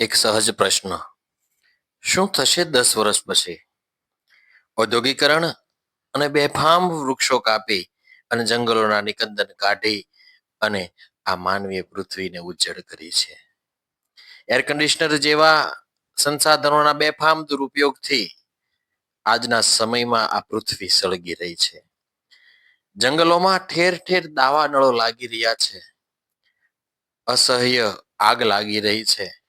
એક સહજ પ્રશ્ન. શું થશે દસ વર્ષ પછી? ઔદ્યોગિકરણ અને બેફામ વૃક્ષો કાપી અને જંગલોના નિકંદન કાઢી અને આ માનવીય પૃથ્વીને ઉજ્જડ કરી છે. એર કન્ડિશનર જેવા સંસાધનોના બેફામ દુરુપયોગથી આજના સમયમાં આ પૃથ્વી સળગી રહી છે. જંગલોમાં ઠેર ઠેર દાવા નળો લાગી રહ્યા છે. અસહ્ય આગ લાગી રહી છે.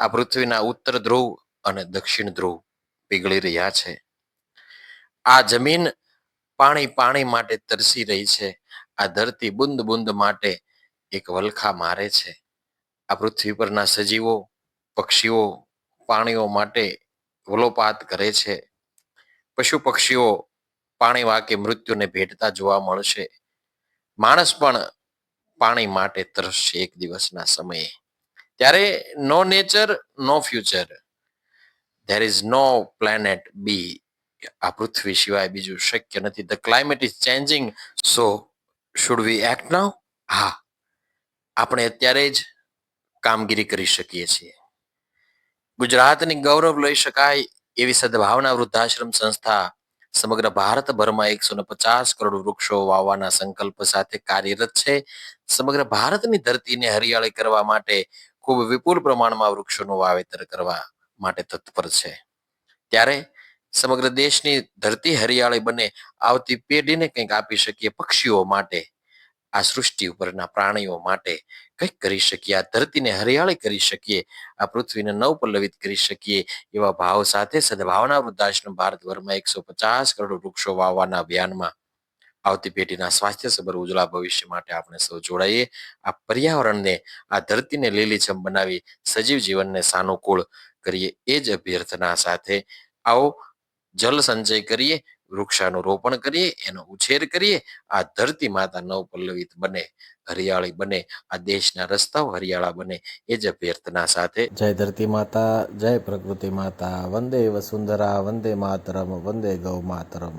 આ પૃથ્વીના ઉત્તર ધ્રુવ અને દક્ષિણ ધ્રુવ પીગળી રહ્યા છે. આ જમીન પાણી પાણી માટે તરસી રહી છે. આ ધરતી બુંદ બુંદ માટે એક વલખા મારે છે. આ પૃથ્વી પરના સજીવો, પક્ષીઓ પાણીઓ માટે વલોપાત કરે છે. પશુ પક્ષીઓ પાણી વાકે મૃત્યુને ભેટતા જોવા મળશે. માણસ પણ પાણી માટે તરસશે એક દિવસના સમયે. ત્યારે no nature no future there is no planet B આ પૃથ્વી સિવાય બીજું શક્ય નથી. The climate is changing so should we act now હા. આપણે અત્યારે જ કામગીરી કરી શકીએ છીએ. ગુજરાતની ગૌરવ લઈ શકાય એવી સદભાવના વૃદ્ધાશ્રમ સંસ્થા સમગ્ર ભારતભરમાં એકસો ને પચાસ કરોડ વૃક્ષો વાવવાના સંકલ્પ સાથે કાર્યરત છે. સમગ્ર ભારતની ધરતીને હરિયાળી કરવા માટે ખૂબ વિપુલ પ્રમાણમાં વૃક્ષોનું વાવેતર કરવા માટે તત્પર છે. ત્યારે સમગ્ર દેશની ધરતી હરિયાળી બને આવતી પેઢીને કંઈક આપી શકીએ પક્ષીઓ માટે, આ સૃષ્ટિ ઉપરના પ્રાણીઓ માટે કંઈક કરી શકીએ, આ ધરતીને હરિયાળી કરી શકીએ, આ પૃથ્વીને નવપલ્લવિત કરી શકીએ એવા ભાવ સાથે સદભાવના વૃદ્ધાશ્રમ ભારતભરમાં એકસો પચાસ કરોડ વૃક્ષો વાવવાના અભિયાનમાં આવતી પેઢીના સ્વાસ્થ્ય સબર ઉજળા ભવિષ્ય માટે આપણે સૌ જોડાઈએ. આ પર્યાવરણને, આ ધરતીને લીલીછમ બનાવી સજીવ જીવનને સાનુકૂળ કરીએ. એ જ અભ્યર્થના સાથે આવો જલ સંચય કરીએ વૃક્ષાનું રોપણ કરીએ, એનો ઉછેર કરીએ. આ ધરતી માતા નવપલ્લવિત બને, હરિયાળી બને, આ દેશના રસ્તાઓ હરિયાળા બને, એ જ અભ્યર્થના સાથે જય ધરતી માતા, જય પ્રકૃતિ માતા, વંદે વસુંધરા, વંદે માતરમ, વંદે ગૌ માતરમ.